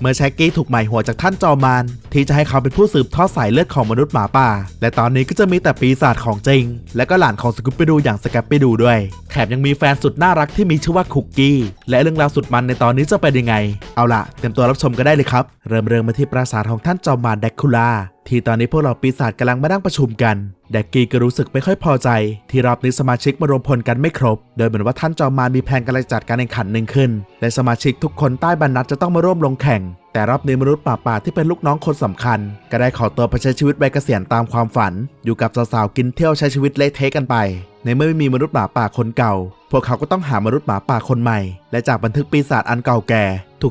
เมื่อแช็กกี้ถูกหมายหัวจากท่านจอมานที่จะให้เขาเป็นผู้สืบทอดสายเลือดของมนุษย์หมาป่า และตอนนี้ก็จะมีแต่ปีศาจของจริง และก็หลานของสกูปปี้ดูอย่างสแกปปี้ดูด้วย แถมยังมีแฟนสุดน่ารักที่มีชื่อว่าคุกกี้ และเรื่องราวสุดมันในตอนนี้จะเป็นยังไง เอาล่ะ เตรียมตัวรับชมกันได้เลยครับ เริ่มเรื่องมาที่ปราสาทของท่านจอมานแดกคูล่า ที่ตอนนี้พวกเราปีศาจกำลังมานั่งประชุมกัน แดกกี้ก็รู้สึกไม่ค่อยพอใจ ที่รอบนี้สมาชิกมารวมพลกันไม่ครบ โดยเหมือนว่าท่านจอมมารมีแผนการจัดการแข่งขันหนึ่งขึ้น และสมาชิกทุกคนใต้บรรณัดจะต้องมาร่วมลงแข่ง แต่รอบนี้มนุษย์ป่าป่าที่เป็นลูกน้องคนสำคัญ ก็ได้ขอตัวไปใช้ชีวิตใบเกษียณตามความฝัน อยู่กับสาวๆกินเที่ยวใช้ชีวิตเละเทะกันไป ในเมื่อไม่มีมนุษย์หมาป่าคนเก่า พวกเขาก็ต้องหามนุษย์หมาป่าคนใหม่ และจากบันทึกปีศาจอันเก่าแก่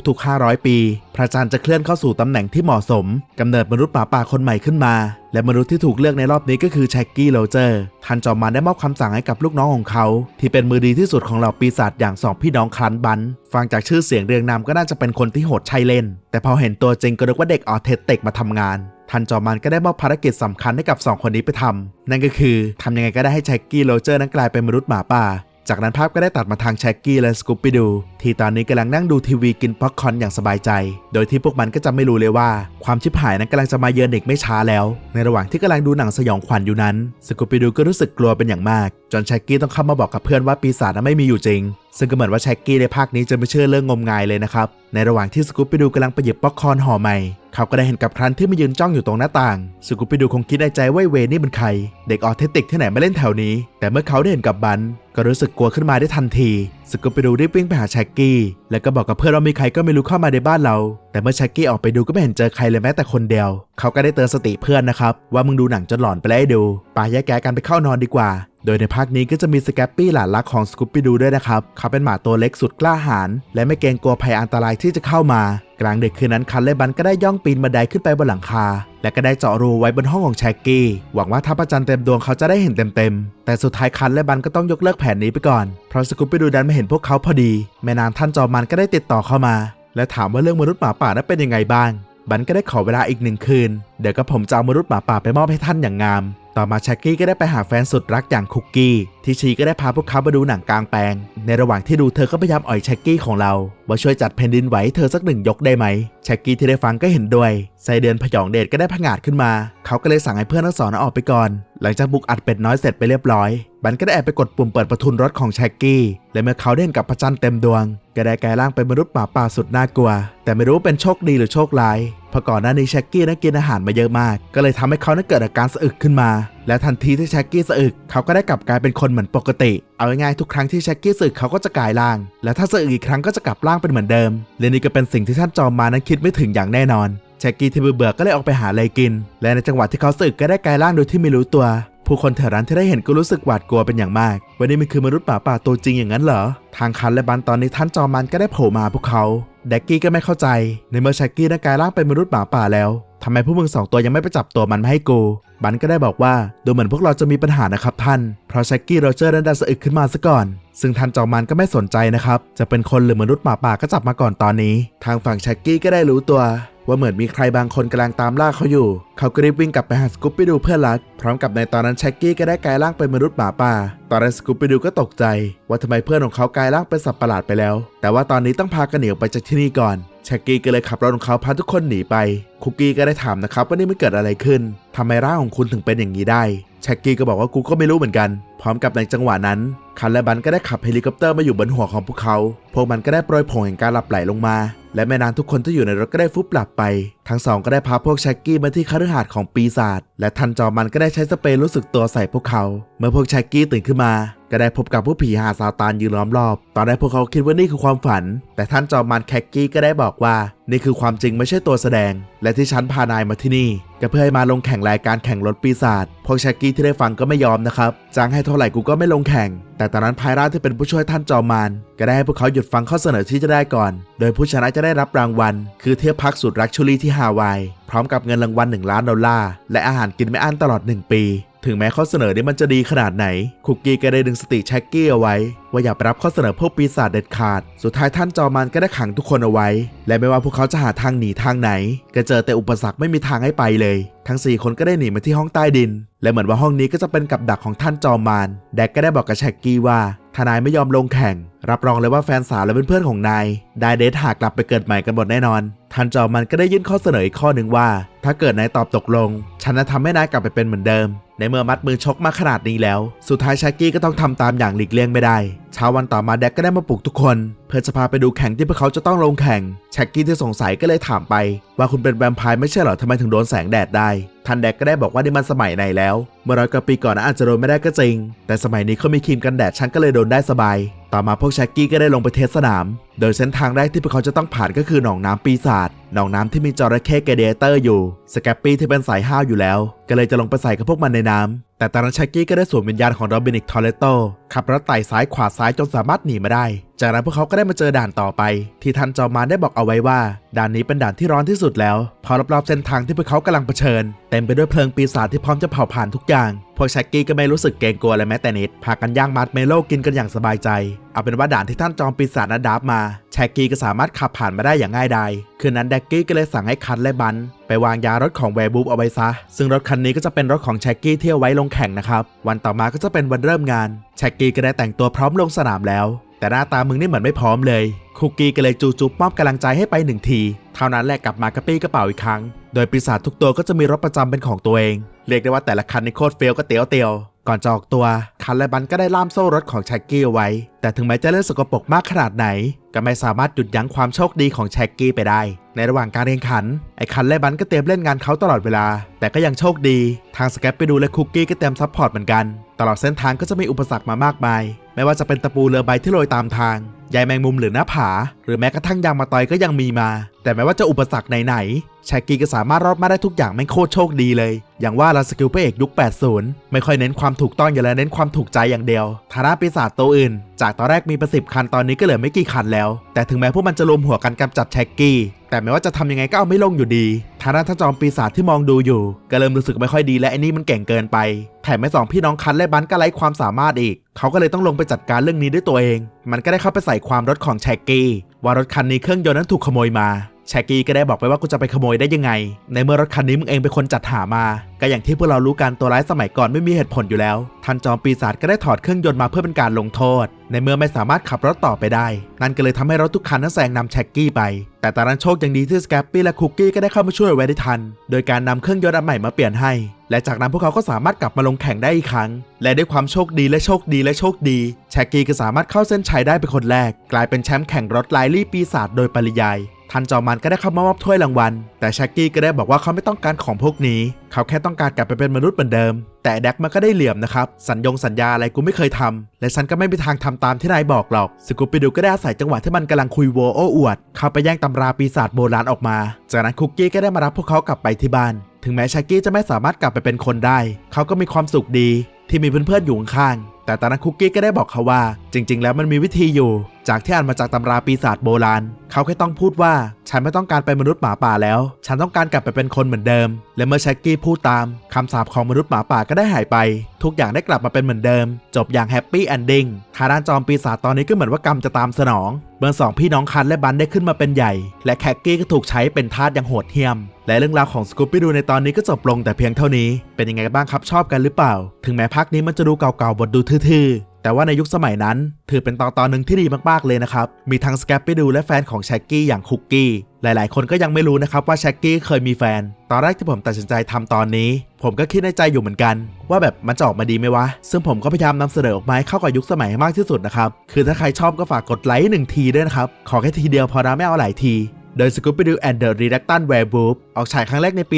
ทุกๆ 500 ปี พระจันทร์จะเคลื่อนเข้าสู่ตำแหน่งที่เหมาะสมกำเนิดมนุษย์หมาป่าคนใหม่ขึ้นมา และมนุษย์ที่ถูกเลือกในรอบนี้ก็คือแช็กกี้โรเจอร์ท่านจอมมารได้มอบคำสั่งให้กับลูกน้องของเขา ที่เป็นมือดีที่สุดของเหล่าปีศาจอย่างสองพี่น้องคลันบันฟังจากชื่อเสียงเรียงนามก็น่าจะเป็นคนที่โหดใช่เล่น แต่พอเห็นตัวจริงก็นึกว่าเด็กออเทสต็กมาทำงาน ท่านจอมันก็ได้มอบภารกิจสำคัญให้กับ 2 คนนี้ไปทำนั่นก็คือทำยังไงก็ได้ให้แช็กกี้โรเจอร์นั้นกลายเป็นมนุษย์หมาป่า จากนั้นภาพก็ได้ตัดมาทางแช็กกี้และสกูปปี้ดูที่ตอนนี้กำลังนั่งดูทีวีกินป๊อปคอร์นอย่างสบายใจ โดยที่พวกมันก็จะไม่รู้เลยว่า ความชิบหายนั้นกำลังจะมาเยือนเด็กไม่ช้าแล้ว ในระหว่างที่กำลังดูหนังสยองขวัญอยู่นั้นสกูปปี้ดูก็รู้สึกกลัวเป็นอย่างมาก จนแช็กกี้ต้องเข้ามาบอกกับเพื่อนว่าปีศาจนั้นไม่มีอยู่จริง ซึ่งก็เหมือนว่าแช็กกี้ในภาคนี้จะไม่เชื่อเรื่องงมงายเลยนะครับ ในระหว่างที่สกูปไปดูกำลังไปหยิบป๊อกคอนห่อใหม่ เขาก็ได้เห็นกับครันที่มายืนจ้องอยู่ตรงหน้าต่าง สกูปไปดูคงคิดในใจว่าเวนี่เป็นใคร เด็กออทิสติกที่ไหนมาเล่นแถวนี้ แต่เมื่อเขาได้เห็นกับบันก็รู้สึกกลัวขึ้นมาได้ทันทีสกูปไปดูรีบวิ่งไปหาแช็กกี้ แล้วก็บอกกับเพื่อนว่ามีใครก็ไม่รู้เข้ามาในบ้านเรา แต่เมื่อแช็กกี้ออกไปดูก็ไม่เห็นเจอใครเลยแม้แต่คนเดียว เขาก็ได้เตือนสติเพื่อนนะครับ ว่ามึงดูหนังจนหลอนไปแล้วดูป่าแยกแกกันไปเข้านอนดีกว่า โดยในภาคนี้ก็จะมีสแกปปี้หลานรักของสกูปปี้ดูด้วยนะครับ เขาเป็นหมาตัวเล็กสุดกล้าหาญและไม่เกรงกลัวภัยอันตรายที่จะเข้ามา กลางดึกคืนนั้นคันและบันก็ได้ย่องปีนบันไดขึ้นไปบนหลังคา และก็ได้เจาะรูไว้บนห้องของแชกกี้ หวังว่าถ้าพระจันเต็มดวงเขาจะได้เห็นเต็มๆ แต่สุดท้ายคันและบันก็ต้องยกเลิกแผนนี้ไปก่อน เพราะสกูปปี้ดูดันไม่เห็นพวกเขาพอดี แม่นางท่านจอมันก็ได้ติดต่อเข้ามา และถามว่าเรื่องมนุษย์หมาป่านั้นเป็นยังไงบ้าง บันก็ได้ขอเวลาอีกหนึ่งคืน เดี๋ยวก็ผมจะเอามนุษย์หมาป่าไปมอบให้ท่านอย่างงาม ต่อมาแชกกี้ก็ได้ไปหาแฟนสุดรักอย่างคุกกี้ ที่ชีก็ได้พาพวกเขามาดูหนังกลางแปลง ในระหว่างที่ดูเธอก็พยายามอ่อยแช็กกี้ของเราว่าช่วยจัดแผ่นดินไหวให้เธอสักหนึ่งยกได้ไหมแช็กกี้ที่ได้ฟังก็เห็นด้วยไซเดือนพยองเดชก็ได้ผงาดขึ้นมา เขาก็เลยสั่งให้เพื่อนทั้งสองนั้นออกไปก่อน หลังจากบุกอัดเป็ดน้อยเสร็จไปเรียบร้อย บันก็ได้แอบไปกดปุ่มเปิดประทุนรถของแช็กกี้ และเมื่อเขาได้เห็นกับพระจันทร์เต็มดวง ก็ได้กลายร่างเป็นมนุษย์หมาป่าสุดน่ากลัว แต่ไม่รู้เป็นโชคดีหรือโชคร้ายเพราะก่อนหน้านี้แช็กกี้นั้นกินอาหารมาเยอะมาก ก็เลยทำให้เขานั้นเกิดอาการสะอึกขึ้นมา และทันทีที่แช็กกี้สะอึกเขาก็ได้กลับกลายเป็นคนเหมือนปกติ เอาง่ายๆทุกครั้งที่แช็กกี้สะอึกเขาก็จะกลายร่าง และถ้าสะอึกอีกครั้งก็จะกลับร่างเป็นเหมือนเดิมและนี่ก็เป็นสิ่งที่ท่านจอมมานั้นคิดไม่ถึงอย่างแน่นอนแช็กกี้ที่เบื่อก็เลยออกไปหาอะไรกิน และในจังหวะที่เขาสะอึกก็ได้กลายร่างโดยที่ไม่รู้ตัว ผู้คนแถวนั้นที่ได้เห็นก็รู้สึกหวาดกลัวเป็นอย่างมาก วันนี้มันคือมนุษย์ป่าป่าตัวจริงอย่างนั้นเหรอ ทางคันและบันตอนนี้ท่านจอมันก็ได้โผล่มาพวกเขา แดกกี้ก็ไม่เข้าใจ ในเมื่อแช็กกี้ได้กลายร่างเป็นมนุษย์หมาป่าแล้วทำไมพวกมึงสองตัวยังไม่ไปจับตัวมันมาให้กูบันก็ได้บอกว่าดูเหมือนพวกเราจะมีปัญหานะครับท่าน เพราะแช็กกี้โรเจอร์นั้นดันสะอึกขึ้นมาซะก่อน ซึ่งท่านจอมันก็ไม่สนใจนะครับ จะเป็นคนหรือมนุษย์หมาป่าก็จับมาก่อนตอนนี้ ทางฝั่งแช็กกี้ก็ได้รู้ตัว ว่าเหมือนมีใครบางคนกำลังตามล่าเขาอยู่ เขาก็รีบวิ่งกลับไปหาสกูปปี้ดูเพื่อนรักพร้อมกับในตอนนั้นแช็กกี้ก็ได้กลายร่างเป็นมนุษย์หมาป่า ตอนนั้นสกูปปี้ดูก็ตกใจ ว่าทำไมเพื่อนของเขากลายร่างเป็นสัตว์ประหลาดไปแล้ว แต่ว่าตอนนี้ต้องพากันหนีออกไปจากที่นี่ก่อนแช็กกี้ก็เลยขับรถของเขาพาทุกคนหนีไป คุกกี้ก็ได้ถามนะครับว่านี่มันเกิดอะไรขึ้นทำไมร่างของคุณถึงเป็นอย่างนี้ได้แช็กกี้ก็บอกว่ากูก็ไม่รู้เหมือนกัน พร้อมกับในจังหวะนั้น คันและบันก็ได้ขับเฮลิคอปเตอร์มาอยู่บนหัวของพวกเขา พวกมันก็ได้โปรยผงแห่งการหลับไหลลงมา และแม่นางทุกคนที่อยู่ในรถก็ได้ฟุบหลับไป ทั้งสองก็ได้พาพวกแช็กกี้มาที่คฤหาสน์ของปีศาจและทันจอมันก็ได้ใช้สเปรย์รู้สึกตัวใส่พวกเขา เมื่อพวกแช็กกี้ตื่นขึ้นมา ก็ได้พบกับผู้ผีหาซาตานยืนล้อมรอบ ตอนแรกพวกเขาคิดว่านี่คือความฝัน แต่ท่านจอมันแคกกี้ก็ได้บอกว่า นี่คือความจริงไม่ใช่ตัวแสดง และที่ฉันพานายมาที่นี่ก็เพื่อให้มาลงแข่งรายการแข่งรถปีศาจพวกแช็กกี้ที่ได้ฟังก็ไม่ยอมนะครับจ้างให้เท่าไหร่กูก็ไม่ลงแข่ง แต่ตอนนั้นพายราที่เป็นผู้ช่วยท่านจอมานก็ได้ให้พวกเขาหยุดฟังข้อเสนอที่จะได้ก่อน โดยผู้ชนะจะได้รับรางวัล คือเที่ยวพักสุดรักชูรี่ที่ฮาวาย พร้อมกับเงินรางวัล1ล้านดอลลาร์ และอาหารกินไม่อั้นตลอด 1 ปี ถึงแม้ข้อเสนอนี้มันจะดีขนาดไหน คุกกี้ก็ได้ดึงสติแช็กกี้เอาไว้ ว่าอย่าไปรับข้อเสนอพวกปีศาจเด็ดขาด สุดท้ายท่านจอมันก็ได้ขังทุกคนเอาไว้ และไม่ว่าพวกเขาจะหาทางหนีทางไหน ก็เจอแต่อุปสรรคไม่มีทางให้ไปเลย ทั้ง 4 คนก็ได้หนีมาที่ห้องใต้ดิน และเหมือนว่าห้องนี้ก็จะเป็นกับดักของท่านจอมารแดกก็ได้บอกกับแช็กกี้ว่า ถ้านายไม่ยอมลงแข่ง รับรองเลยว่าแฟนสาวและเพื่อนๆของนายได้เดทหากกลับไปเกิดใหม่กันหมดแน่นอน ท่านจอมันก็ได้ยื่นข้อเสนออีกข้อหนึ่งว่า ถ้าเกิดนายตอบตกลง ฉันจะทำให้นายกลับไปเป็นเหมือนเดิม ในเมื่อมัดมือชกมาขนาดนี้แล้ว สุดท้ายชากี้ก็ต้องทำตามอย่างหลีกเลี่ยงไม่ได้ เช้าวันต่อมาแดกก็ได้มาปลุกทุกคน เพื่อจะพาไปดูแข่งที่พวกเขาจะต้องลงแข่งแชกกี้ที่สงสัยก็เลยถามไป ว่าคุณเป็นแวมไพร์ไม่ใช่เหรอทำไมถึงโดนแสงแดดได้ทันแดกก็ได้บอกว่านี่มันสมัยไหนแล้ว เมื่อร้อยกว่าปีก่อนนะอาจจะโดนไม่ได้ก็จริง แต่สมัยนี้เขามีครีมกันแดดฉันก็เลยโดนได้สบาย ต่อมาพวกแชกกี้ก็ได้ลงไปเทสสนาม โดยเส้นทางแรกที่พวกเขาจะต้องผ่านก็คือหนองน้ำปีศาจ หนองน้ำที่มีจระเข้เกเดเตอร์อยู่ สแกปปี้ที่เป็นสายห้าวอยู่แล้ว ก็เลยจะลงไปใส่กับพวกมันในน้ำแต่ตอนนั้นแชกกี้ก็ได้สวมวิญญาณของโรบินิกทอร์เรโตขับรถไต่ซ้ายขวาซ้ายจนสามารถหนีมาได้ จากนั้นพวกเขาก็ได้มาเจอด่านต่อไป ที่ทันจอมานได้บอกเอาไว้ว่า ด่านนี้เป็นด่านที่ร้อนที่สุดแล้ว พอรอบๆเส้นทางที่พวกเขากำลังเผชิญ เต็มไปด้วยเพลิงปีศาจที่พร้อมจะเผาผ่านทุกอย่าง พวกแชกกี้ก็ไม่รู้สึกเกรงกลัวเลยแม้แต่นิดพากันย่างมัดเมโลกินกันอย่างสบายใจ เอาเป็นว่าด่านที่ท่านจอมปีศาจนัดดับมา แชกกี้ก็สามารถขับผ่านมาได้อย่างง่ายดายคืนนั้นแดกกี้ก็เลยสั่งให้คันและบัน ไปวางยารถของแวร์บูฟเอาไว้ซะ ซึ่งรถคันนี้ก็จะเป็นรถของแชกกี้ที่เอาไว้ลงแข่งนะครับ วันต่อมาก็จะเป็นวันเริ่มงานแชกกี้ก็ได้แต่งตัวพร้อมลงสนามแล้ว แต่หน้าตามึงนี่เหมือนไม่พร้อมเลย คุกกี้ก็เลยจูจุบมอบกำลังใจให้ไปหนึ่งทีเท่านั้นแหละกลับมากระปี้กระเป๋าอีกครั้ง โดยปีศาจทุกตัวก็จะมีรถประจำเป็นของตัวเองเรียกได้ว่าแต่ละคันในโคตรเฟลก็เตียวเตียว ก่อนจะออกตัวคันและบันก็ได้ล่ามโซ่รถของแชกกี้เอาไว้ แต่ถึงแม้จะเล่นสกปรกมากขนาดไหน ก็ไม่สามารถหยุดยั้งความโชคดีของแชกกี้ไปได้ ในระหว่างการแข่งขัน ไอ้คันและบันก็เตรียมเล่นงานเขาตลอดเวลา แต่ก็ยังโชคดี ทางสแกปไปดูและคุกกี้ก็เตรียมซัพพอร์ตเหมือนกัน ตลอดเส้นทางก็จะมีอุปสรรคมามากมาย ไม่ว่าจะเป็นตะปูเรือใบที่โรยตามทางใยแมงมุมหรือหน้าผา หรือแม้กระทั่งยางมาตอยก็ยังมีมา แต่ไม่ว่าจะอุปสรรคไหนๆแชกกี้ก็สามารถรอดมาได้ทุกอย่างไม่งโคตรโชคดีเลย อย่างว่าลาสกิลพระเอกยุค 80 ไม่ค่อยเน้นความถูกต้องอย่างแล้วเน้นความถูกใจอย่างเดียวฐานะปีศาจตัวอื่น จากตอนแรกมีประสิบคันตอนนี้ก็เหลือไม่กี่คันแล้ว แต่ถึงแม้พวกมันจะรวมหัวกันกำจัดแชกกี้ แต่ไม่ว่าจะทำยังไงก็เอาไม่ลงอยู่ดีฐานะท่านจอมปีศาจที่มองดูอยู่ ก็เริ่มรู้สึกไม่ค่อยดีและไอ้นี่มันเก่งเกินไป แถมแม่สองพี่น้องคันและบันก็ไร้ความสามารถอีก เขาก็เลยต้องลงไปจัดการเรื่องนี้ด้วยตัวเอง มันก็ได้เข้าไปใส่ความรถของแชกกี้ว่ารถคันนี้เครื่องยนต์นั้นถูกขโมยมา ชกกี้ก็ได้บอกไปว่ากูจะไปขโมยได้ยังไง ในเมื่อรถคันนี้มึงเองเป็นคนจัดหามา ก็อย่างที่พวกเรารู้กันตัวร้ายสมัยก่อนไม่มีเหตุผลอยู่แล้ว ท่านจอมปีศาจก็ได้ถอดเครื่องยนต์มาเพื่อเป็นการลงโทษ ในเมื่อไม่สามารถขับรถต่อไปได้ นั่นก็เลยทำให้รถทุกคันนั้นแซงนำแชกกี้ไป แต่ตอนนั้นโชคยังดีที่สแกปปี้และคุกกี้ก็ได้เข้ามาช่วยไว้ได้ทัน โดยการนำเครื่องยนต์อันใหม่มาเปลี่ยนให้ และจากนั้นพวกเขาก็สามารถกลับมาลงแข่งได้อีกครั้ง และด้วยความโชคดีและโชคดีและโชคดีแชกกี้ก็สามารถเข้าเส้นชัยได้เป็นคนแรก กลายเป็นแชมป์แข่งรถไลลี่ปีศาจโดยปริยาย ทันจอมันก็ได้เข้ามามอบถ้วยรางวัล แต่แชกกี้ก็ได้บอกว่าเขาไม่ต้องการของพวกนี้ เขาแค่ต้องการกลับไปเป็นมนุษย์เหมือนเดิม แต่แดกมันก็ได้เหลี่ยมนะครับ สัญญงสัญญาอะไรกูไม่เคยทำและฉันก็ไม่มีทางทำตามที่นายบอกหรอก สกูปปี้ดูก็ได้อาศัยจังหวะที่มันกำลังคุยโวโอ้อวด เข้าไปแย่งตำราปีศาจโบราณออกมา จากนั้นคุกกี้ก็ได้มารับพวกเขากลับไปที่บ้าน ถึงแม้แชกกี้จะไม่สามารถกลับไปเป็นคนได้ เขาก็มีความสุขดี ที่มีเพื่อนๆอยู่ข้างๆ แต่ตอนนั้นคุกกี้ก็ได้บอกเขาว่า จริง ๆ แล้วมันมีวิธีอยู่ จากที่อ่านมาจากตำราปีศาจโบราณ เขาแค่ต้องพูดว่า ฉันไม่ต้องการเป็นมนุษย์หมาป่าแล้ว ฉันต้องการกลับไปเป็นคนเหมือนเดิม และเมื่อแชกกี้พูดตามคำสาปของมนุษย์หมาป่าก็ได้หายไป ทุกอย่างได้กลับมาเป็นเหมือนเดิม จบอย่างแฮปปี้แอนดิ้งคางด้านจอมปีศาจตอนนี้ก็เหมือนว่ากรรมจะตามสนอง มื่อสองพี่น้องคันและบันได้ขึ้นมาเป็นใหญ่ และแคกกี้ก็ถูกใช้เป็นทาสอย่างโหดเหี้ยม และเรื่องราวของสกูปปี้ดูในตอนนี้ก็จบลงแต่เพียงเท่านี้ เป็นยังไงบ้างครับชอบกันหรือเปล่า ถึงแม้ภาคนี้มันจะดูเก่าๆบทดูทื่อๆ แต่ว่าในยุคสมัยนั้น ถือเป็นตอนตอนหนึ่งที่ดีมากๆเลยนะครับ มีทั้งสแกปปี้ดูและแฟนของแชกกี้อย่างคุกกี้ หลายๆ คนก็ยังไม่รู้นะครับว่าแชกกี้เคยมีแฟน ตอนแรกที่ผมตัดสินใจทำตอนนี้ ผมก็คิดในใจอยู่เหมือนกัน ว่าแบบมันจะออกมาดีไหมวะ ซึ่งผมก็พยายามนำเสนอออกมาให้เข้ากับยุคสมัยให้มากที่สุดนะครับ คือถ้าใครชอบก็ฝากกดไลค์หนึ่งทีด้วยนะครับ ขอแค่ทีเดียวพอนะไม่เอาหลายที โดย Scooby-Doo and the Reluctant Werewolf ออกฉายครั้งแรกในปี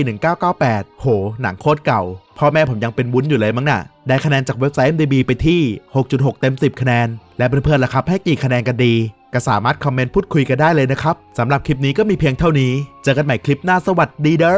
1998 โห หนังโคตรเก่า พ่อแม่ผมยังเป็นวุ้นอยู่เลยมั้งน่ะ ได้คะแนนจากเว็บไซต์ MDB ไปที่ 6.6 เต็ม 10 คะแนน และเพื่อนๆล่ะครับ ให้กี่คะแนนกันดี ก็สามารถคอมเมนต์พูดคุยกันได้เลยนะครับ สำหรับคลิปนี้ก็มีเพียงเท่านี้ เจอกันใหม่คลิปหน้าสวัสดีเด้อ